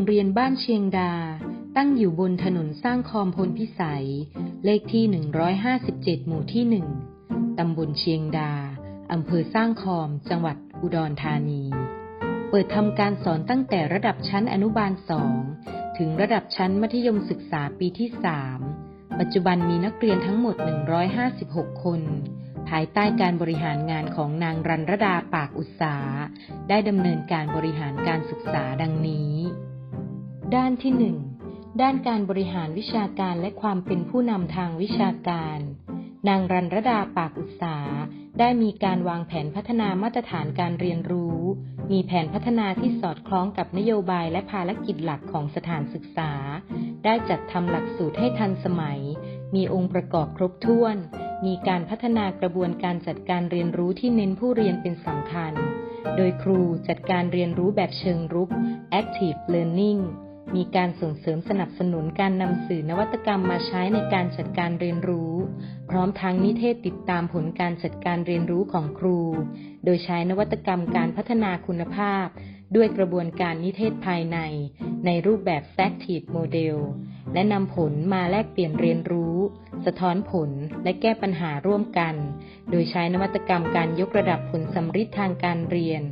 รงเรียนบ้านเชียงดา ตั้งอยู่บนถนนสร้างคอมพลพิสัย เลขที่ 157 หมู่ที่ 1 ตำบลเชียงดา อำเภอสร้างคอม จังหวัดอุดรธานี เปิดทำการสอนตั้งแต่ระดับชั้นอนุบาล 2 ถึงระดับชั้นมัธยมศึกษาปีที่ 3 ปัจจุบันมีนักเรียนทั้งหมด 156 คนภายใต้การบริหารงานของนางรันรดาปากอุตสาได้ดำเนินการบริหารการศึกษาดังนี้ ด้านที่หนึ่งด้านการบริหารวิชาการและความเป็นผู้นำทางวิชาการ นางรันรดาปากอุตสาได้มีการวางแผนพัฒนามาตรฐานการเรียนรู้ มีแผนพัฒนาที่สอดคล้องกับนโยบายและภารกิจหลักของสถานศึกษา ได้จัดทำหลักสูตรให้ทันสมัย มีองค์ประกอบครบถ้วน มีการพัฒนากระบวนการจัดการเรียนรู้ที่เน้นผู้เรียนเป็นสำคัญ โดยครูจัดการเรียนรู้แบบเชิงรุก active learning มีการส่งเสริมสนับสนุนการนำสื่อนวัตกรรมมาใช้ในการจัดการเรียนรู้ พร้อมทั้งนิเทศติดตามผลการจัดการเรียนรู้ของครู โดยใช้นวัตกรรมการพัฒนาคุณภาพ ด้วยกระบวนการนิเทศภายใน ในรูปแบบ Factive Model และนำผลมาแลกเปลี่ยนเรียนรู้ สะท้อนผลและแก้ปัญหาร่วมกัน โดยใช้นวัตกรรมการยกระดับผลสำฤทธิ์ทางการเรียน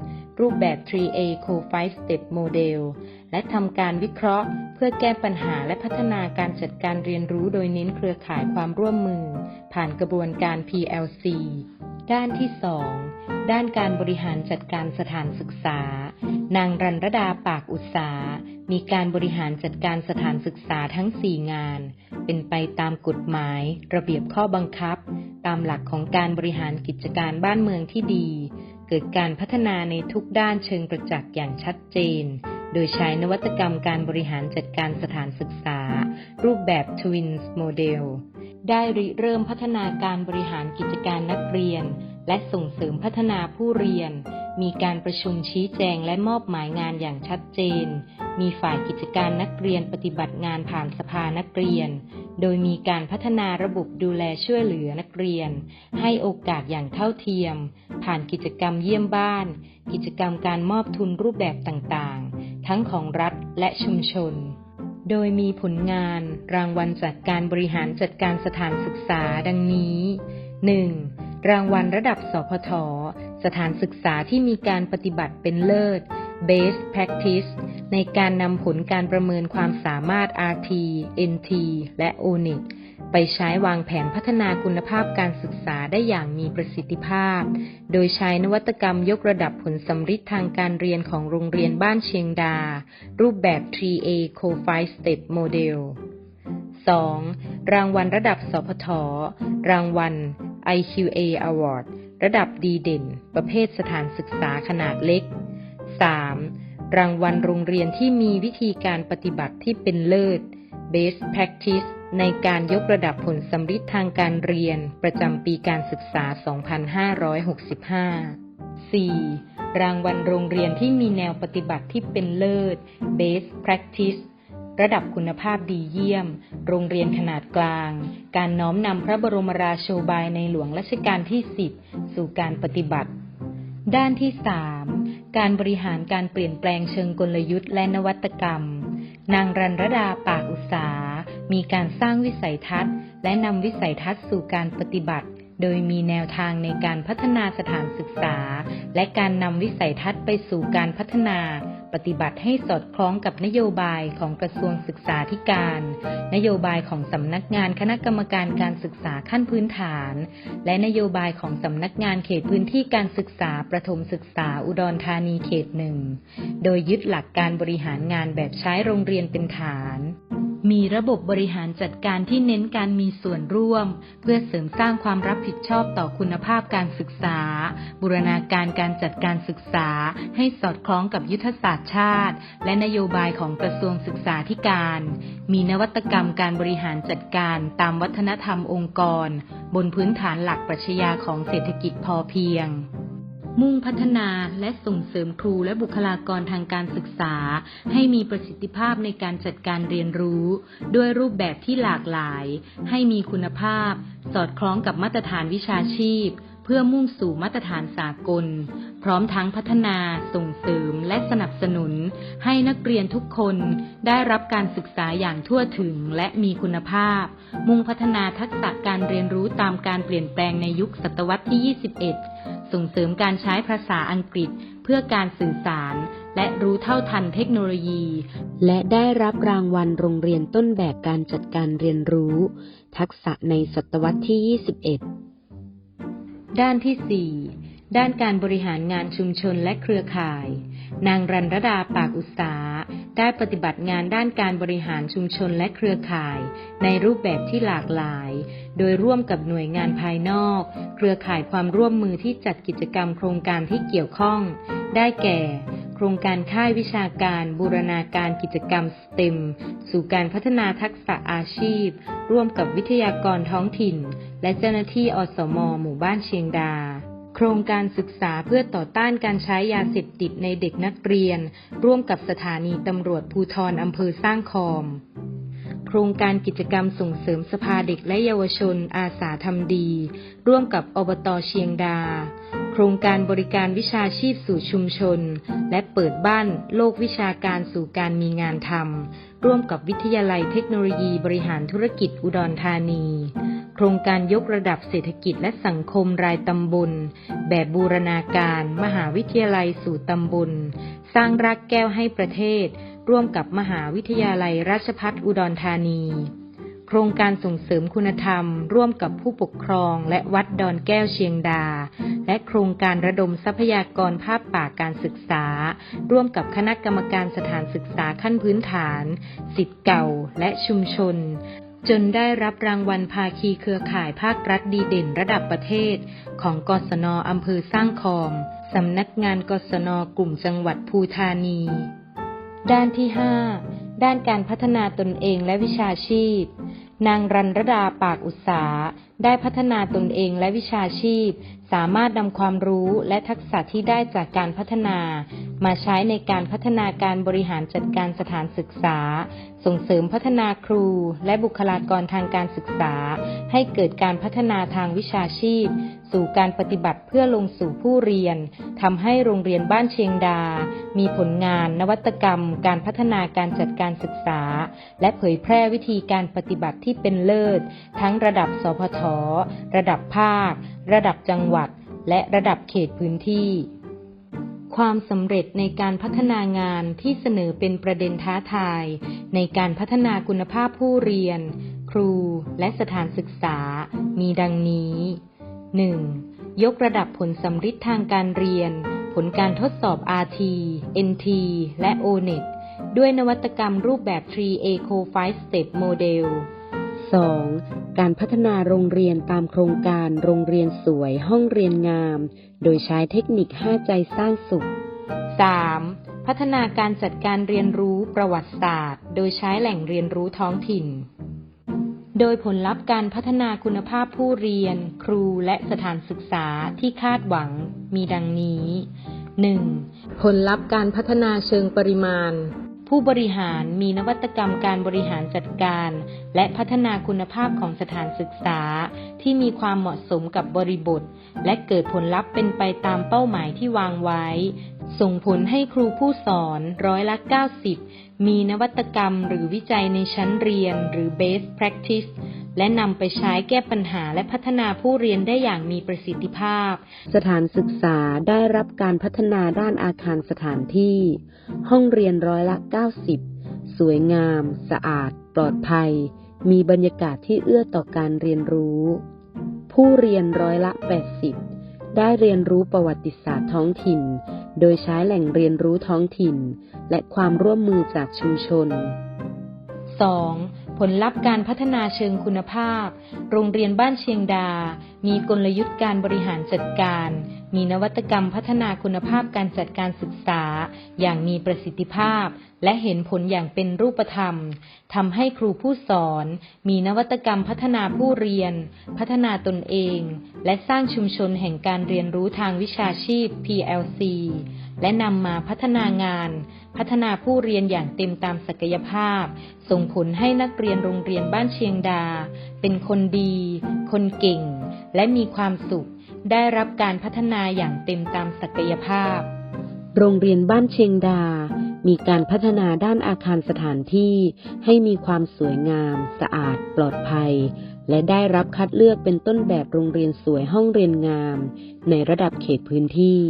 รูปแบบ 3A Co5 Step Model และทำการวิเคราะห์ เพื่อแก้ปัญหาและพัฒนาการจัดการเรียนรู้โดยเน้นเครือข่ายความร่วมมือ ผ่านกระบวนการ PLC ด้านที่ 2 ด้านการบริหารจัดการสถานศึกษา นางรันรดาปากอุตสา มีการบริหารจัดการสถานศึกษาทั้ง 4 งาน เป็นไปตามกฎหมาย ระเบียบข้อบังคับ ตามหลักของการบริหารกิจการบ้านเมืองที่ดี เกิดการพัฒนาในทุกด้านเชิงประจักษ์อย่างชัดเจน โดยใช้นวัตกรรมการบริหารจัดการสถานศึกษา รูปแบบ Twins Model ได้ริเริ่มพัฒนาการบริหารกิจการนักเรียน และส่งเสริมพัฒนาผู้เรียน มีการประชุมชี้แจงและมอบหมายงานอย่างชัดเจน มีฝ่ายกิจการนักเรียนปฏิบัติงานผ่านสภานักเรียน โดยมีการพัฒนาระบบดูแลช่วยเหลือนักเรียน ให้โอกาสอย่างเท่าเทียม ผ่านกิจกรรมเยี่ยมบ้าน กิจกรรมการมอบทุนรูปแบบต่าง ทั้งของรัฐและชุมชน โดยมีผลงานรางวัลจากการบริหารจัดการสถานศึกษาดังนี้ 1. รางวัลระดับสพท สถานศึกษาที่มีการปฏิบัติเป็นเลิศ Best Practice ในการนำผลการประเมินความสามารถ RT NT และ ONET ไปใช้วางแผนพัฒนาคุณภาพการศึกษาได้อย่างมีประสิทธิภาพ โดยใช้นวัตกรรมยกระดับผลสำฤทธิ์ทางการเรียนของโรงเรียนบ้านเชียงดา รูปแบบ 3A Co5 Step Model 2. รางวัลระดับสพท รางวัล IQA Award ระดับดีเด่น ประเภทสถานศึกษาขนาดเล็ก 3. รางวัลโรงเรียนที่มีวิธีการปฏิบัติที่เป็นเลิศ Best Practice ในการยกระดับผลสำฤทธิ์ทางการเรียนประจำปีการศึกษา 2565 4. รางวัลโรงเรียนที่มีแนวปฏิบัติที่เป็นเลิศ Best Practice ระดับคุณภาพดีเยี่ยม โรงเรียนขนาดกลาง การน้อมนำพระบรมราโชบายในหลวงรัชกาลที่ 10 สู่การปฏิบัติ ด้านที่ 3 การบริหารการเปลี่ยนแปลงเชิงกลยุทธ์และนวัตกรรม นางรันรดาปากอุตสา มีการสร้างวิสัยทัศน์ และนำวิสัยทัศน์สู่การปฏิบัติ โดยมีแนวทางในการพัฒนาสถานศึกษา และการนำวิสัยทัศน์ไปสู่การพัฒนาปฏิบัติให้สอดคล้องกับนโยบายของกระทรวงศึกษาธิการ นโยบายของสำนักงานคณะกรรมการการศึกษาขั้นพื้นฐาน และนโยบายของสำนักงานเขตพื้นที่การศึกษาประถมศึกษาอุดรธานีเขตหนึ่ง โดยยึดหลักการบริหารงานแบบใช้โรงเรียนเป็นฐาน มีระบบบริหารจัดการที่เน้นการมีส่วนร่วม เพื่อเสริมสร้างความรับผิดชอบต่อคุณภาพการศึกษา บูรณาการการจัดการศึกษา ให้สอดคล้องกับยุทธศาสตร์ชาติ และนโยบายของกระทรวงศึกษาธิการ มีนวัตกรรมการบริหารจัดการตามวัฒนธรรมองค์กร บนพื้นฐานหลักปรัชญาของเศรษฐกิจพอเพียง มุ่งพัฒนาและส่งเสริมครูและบุคลากรทางการศึกษา ให้มีประสิทธิภาพในการจัดการเรียนรู้ ด้วยรูปแบบที่หลากหลาย ให้มีคุณภาพ สอดคล้องกับมาตรฐานวิชาชีพ เพื่อมุ่งสู่มาตรฐานสากล พร้อมทั้งพัฒนา ส่งเสริมและสนับสนุน ให้นักเรียนทุกคนได้รับการศึกษาอย่างทั่วถึงและมีคุณภาพ มุ่งพัฒนาทักษะการเรียนรู้ตามการเปลี่ยนแปลงในยุคศตวรรษที่ 21 ส่งเสริมการใช้ภาษาอังกฤษเพื่อการสื่อสาร และรู้เท่าทันเทคโนโลยี และได้รับรางวัลโรงเรียนต้นแบบการจัดการเรียนรู้ ทักษะในศตวรรษที่ 21 ด้านที่ 4 ด้านการบริหารงานชุมชนและเครือข่าย นางรันรดาปากอุตสา ได้ปฏิบัติงานด้านการบริหารชุมชนและเครือข่าย ในรูปแบบที่หลากหลาย โดยร่วมกับหน่วยงานภายนอก เครือข่ายความร่วมมือที่จัดกิจกรรมโครงการที่เกี่ยวข้อง ได้แก่ โครงการค่ายวิชาการบูรณาการกิจกรรมสเต็มสู่การพัฒนาทักษะอาชีพ ร่วมกับวิทยากรท้องถิ่น และเจ้าหน้าที่อสม หมู่บ้านเชียงดา โครงการศึกษาเพื่อต่อต้านการใช้ยาเสพติดในเด็กนักเรียน ร่วมกับสถานีตำรวจภูทรอำเภอสร้างคอม โครงการกิจกรรมส่งเสริมสภาเด็กและเยาวชนอาสาทำดี ร่วมกับอบตเชียงดา โครงการบริการวิชาชีพสู่ชุมชน และเปิดบ้านโลกวิชาการสู่การมีงานทำร่วมกับวิทยาลัยเทคโนโลยีบริหารธุรกิจอุดรธานี โครงการยกระดับเศรษฐกิจและสังคมรายตำบล แบบบูรณาการ มหาวิทยาลัยสู่ตำบล สร้างรากแก้วให้ประเทศ ร่วมกับมหาวิทยาลัยราชภัฏอุดรธานี โครงการส่งเสริมคุณธรรม ร่วมกับผู้ปกครองและวัดดอนแก้วเชียงดา และโครงการระดมทรัพยากรภาพป่าการศึกษา ร่วมกับคณะกรรมการสถานศึกษาขั้นพื้นฐาน สิทธิ์เก่าและชุมชน จนได้รับรางวัลภาคีเครือข่ายภาครัฐดีเด่นระดับประเทศ ของกศนอำเภอสร้างคอม สำนักงานกศนกลุ่มจังหวัดภูธานี ด้านที่ 5 ด้านการพัฒนาตนเองและวิชาชีพ นางรันรดาปากอุตสา ได้พัฒนาตนเองและวิชาชีพ สามารถนำความรู้และทักษะที่ได้จากการพัฒนา มาใช้ในการพัฒนาการบริหารจัดการสถานศึกษา ส่งเสริมพัฒนาครู และบุคลากรทางการศึกษา ให้เกิดการพัฒนาทางวิชาชีพ สู่การปฏิบัติเพื่อลงสู่ผู้เรียนทำให้โรงเรียนบ้านเชียงดา มีผลงานนวัตกรรม การพัฒนาการจัดการศึกษา และเผยแพร่วิธีการปฏิบัติที่เป็นเลิศ ทั้งระดับสพทระดับภาค ระดับจังหวัด และระดับเขตพื้นที่ ความสำเร็จในการพัฒนางานที่เสนอเป็นประเด็นท้าทาย ในการพัฒนาคุณภาพผู้เรียน ครูและสถานศึกษา มีดังนี้ 1. ยกระดับผลสำฤทธิ์ทางการเรียน ผลการทดสอบ RT NT และ ONET ด้วยนวัตกรรมรูปแบบ 3A Co 5 Step Model 2. การพัฒนาโรงเรียนตามโครงการโรงเรียนสวยห้องเรียนงาม โดยใช้เทคนิค 5 ใจสร้างสุข 3. พัฒนาการจัดการเรียนรู้ประวัติศาสตร์ โดยใช้แหล่งเรียนรู้ท้องถิ่น โดยผลลัพธ์การพัฒนาคุณภาพผู้เรียน ครูและสถานศึกษาที่คาดหวังมีดังนี้ 1. ผลลัพธ์การพัฒนาเชิงปริมาณ ผู้บริหารมีนวัตกรรมการบริหารจัดการ และพัฒนาคุณภาพของสถานศึกษา ที่มีความเหมาะสมกับบริบท และเกิดผลลัพธ์เป็นไปตามเป้าหมายที่วางไว้ ส่งผลให้ครูผู้สอนร้อยละ 90 มีนวัตกรรมหรือวิจัยในชั้นเรียนหรือ best practice และนำไปใช้แก้ปัญหาและพัฒนาผู้เรียนได้อย่างมีประสิทธิภาพ สถานศึกษาได้รับการพัฒนาด้านอาคารสถานที่ ห้องเรียนร้อยละ 90 สวยงาม สะอาด ปลอดภัย มีบรรยากาศที่เอื้อต่อการเรียนรู้ ผู้เรียนร้อยละ 80 ได้เรียนรู้ประวัติศาสตร์ท้องถิ่น โดยใช้แหล่งเรียนรู้ท้องถิ่น และความร่วมมือจากชุมชน 2. ผลลัพธ์การพัฒนาเชิงคุณภาพ โรงเรียนบ้านเชียงดา มีกลยุทธ์การบริหารจัดการ มีนวัตกรรมพัฒนาคุณภาพการจัดการศึกษา อย่างมีประสิทธิภาพ และเห็นผลอย่างเป็นรูปธรรมทำให้ครูผู้สอน มีนวัตกรรมพัฒนาผู้เรียน พัฒนาตนเอง และสร้างชุมชนแห่งการเรียนรู้ทางวิชาชีพ PLC และนำมาพัฒนางาน พัฒนาผู้เรียนอย่างเต็มตามศักยภาพ ส่งผลให้นักเรียนโรงเรียนบ้านเชียงดา เป็นคนดี คนเก่ง และมีความสุข ได้รับการพัฒนาอย่างเต็มตามศักยภาพ โรงเรียนบ้านเชียงดา มีการพัฒนาด้านอาคารสถานที่ ให้มีความสวยงาม สะอาด ปลอดภัย และได้รับคัดเลือกเป็นต้นแบบโรงเรียนสวยห้องเรียนงาม ในระดับเขตพื้นที่